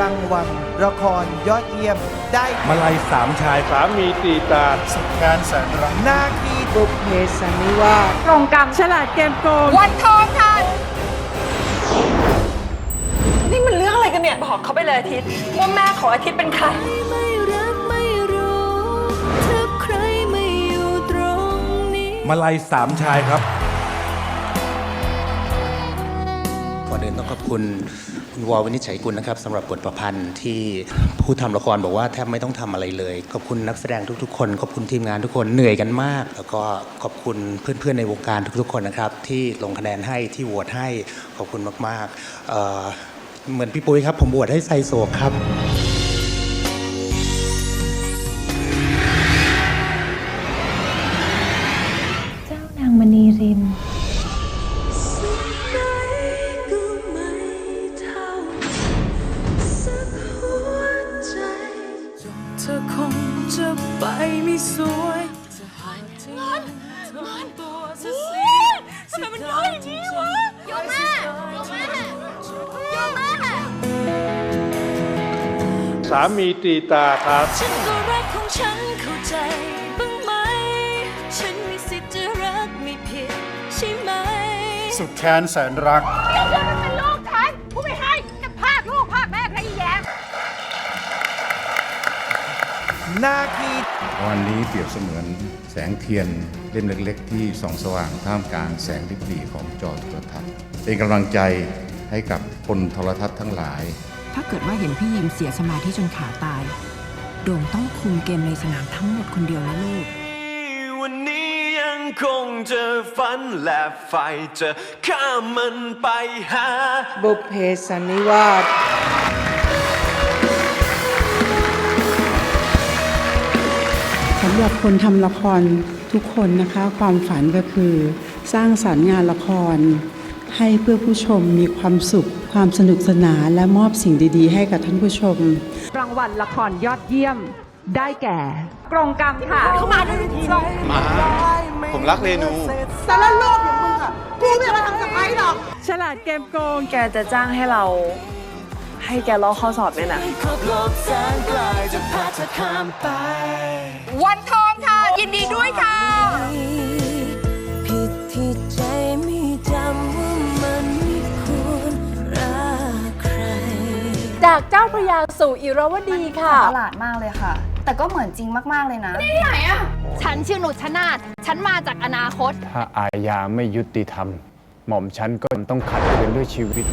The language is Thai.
ละครยอดเยี่ยมได้มาลัยสามชายสามีตีตาสุดแกนแสนรักนาคีบุพเพสันนิวาสกรงกรรมฉลาดเกมโกงวันทองค่ะนี่มันเรื่องอะไรกันเนี่ย บอกเขาไปเลยอาทิตย์ว่าแม่ของอาทิตย์เป็นใครไม่รักไม่รู้ถ้าใครไม่อยู่ตรงนี้มาลัยสามชายครับ อนอื่นต้องขอบคุณคุณวอลวินิจฉัยกุลนะครับสำหรับบทประพันธ์ที่ผู้ทำละครบอกว่าแทบไม่ต้องทำอะไรเลย ขอบคุณนักแสดงทุก ๆ คน ขอบคุณทีมงานทุกคนเหนื่อยกันมาก แล้วก็ขอบคุณเพื่อนๆในวงการทุก ๆ คนนะครับ ที่ลงคะแนนให้ที่โหวตให้ขอบคุณมากๆเเหมือนพี่ปุ้ยครับ ผมโหวตให้ไซโศกครับเจ้านางมณีริน ไปไม่สวยจะหาเธอมันตัวเสียทำไมมันเยอะอย่างนี้วะโยมแม่โยมแม่โยมแม่สามีตีตาครับฉันก็รักของฉันเข้าใจบ้างไหม ฉันมีสิทธิ์จะรักไม่ผิดใช่ไหม สุดแกนแสนรักเป็นลูก นาคีวันนี้เปรียบเสมือนแสงเทียนเล่มเล็กๆ ที่ส่องสว่างท่ามกลางแสงริบหรี่ของจอโทรทัศน์ เป็นกำลังใจให้กับคนโทรทัศน์ทั้งหลาย ถ้าเกิดว่าเห็นพี่ยิมเสียสมาธิจนขาตาย โด่งต้องคุมเกมในสนามทั้งหมดคนเดียวนะลูกวันนี้ยังคงจะฝันและไฟจะข้ามมันไปหาบุพเพสันนิวาสำหรับคนทำละครทุกคนนะคะ ความฝันก็คือสร้างสรรค์งานละคร ให้เพื่อผู้ชมมีความสุข ความสนุกสนานและมอบสิ่งดีๆ ให้กับท่านผู้ชม รางวัลละครยอดเยี่ยมได้แก่ กรงกรรมค่ะ เข้ามาด้วยทีเลยมา ผมรักเรนูแต่ละโลกอย่างมึงอะกูไม่มาทำสไปหรอก ฉลาดเกมโกงแกจะจ้างให้เรา ให้แกลอกข้อสอบเนี่ยนะขอบโลกแสนไกลจะพาเธอข้ามไปวันทองค่ะ ยินดีด้วยค่ะ ผิดที่ใจไม่จำว่ามันไม่ควรรักใคร จากเจ้าพระยาสู่อิรวดีค่ะตลาดมากเลยค่ะ แต่ก็เหมือนจริงมาก ๆ เลยนะ ฉันชื่อนุชนาธฉันมาจากอนาคต ถ้าอาญาไม่ยุติธรรม หม่อมฉันก็ต้องขัดขืนด้วยชีวิต